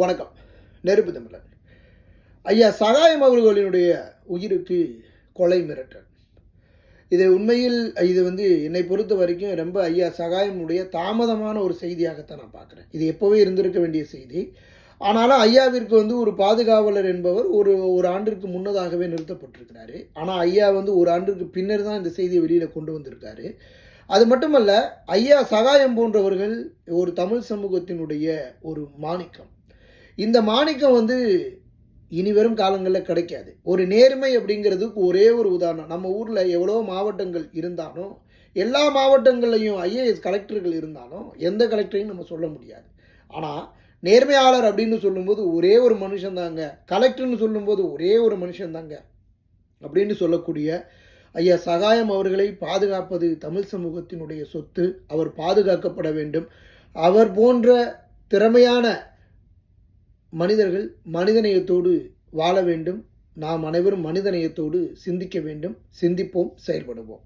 வணக்கம். நெருப்பு தமிழர். ஐயா சகாயம் அவர்களினுடைய உயிருக்கு கொலை மிரட்டல். இது உண்மையில் இது வந்து என்னை பொறுத்த வரைக்கும் ரொம்ப ஐயா சகாயமுடைய தாமதமான ஒரு செய்தியாகத்தான் நான் பார்க்குறேன். இது எப்போவே இருந்திருக்க வேண்டிய செய்தி. ஆனாலும் ஐயாவிற்கு வந்து ஒரு பாதுகாவலர் என்பவர் ஒரு ஒரு ஆண்டிற்கு முன்னதாகவே நிறுத்தப்பட்டிருக்கிறாரு. ஆனால் ஐயா வந்து ஒரு ஆண்டிற்கு பின்னர் தான் இந்த செய்தியை வெளியில் கொண்டு வந்திருக்காரு. அது மட்டுமல்ல ஐயா சகாயம் போன்றவர்கள் ஒரு தமிழ் சமூகத்தினுடைய ஒரு மாணிக்கம். இந்த மாணிக்கம் வந்து இனி வரும் காலங்களில் கிடைக்காது. ஒரு நேர்மை அப்படிங்கிறதுக்கு ஒரே ஒரு உதாரணம். நம்ம ஊரில் எவ்வளோ மாவட்டங்கள் இருந்தாலும் எல்லா மாவட்டங்கள்லையும் ஐஏஎஸ் கலெக்டர்கள் இருந்தாலும் எந்த கலெக்டரையும் நம்ம சொல்ல முடியாது. ஆனால் நேர்மையாளர் அப்படின்னு சொல்லும்போது ஒரே ஒரு மனுஷன் தாங்க. கலெக்டர்னு சொல்லும்போது ஒரே ஒரு மனுஷன் தாங்க. அப்படின்னு சொல்லக்கூடிய ஐயா சகாயம் அவர்களை பாதுகாப்பது தமிழ் சமூகத்தினுடைய சொத்து. அவர் பாதுகாக்கப்பட வேண்டும். அவர் போன்ற திறமையான மனிதர்கள் மனிதநேயத்தோடு வாழ வேண்டும். நாம் அனைவரும் மனிதநேயத்தோடு சிந்திக்க வேண்டும். சிந்திப்போம் செயல்படுவோம்.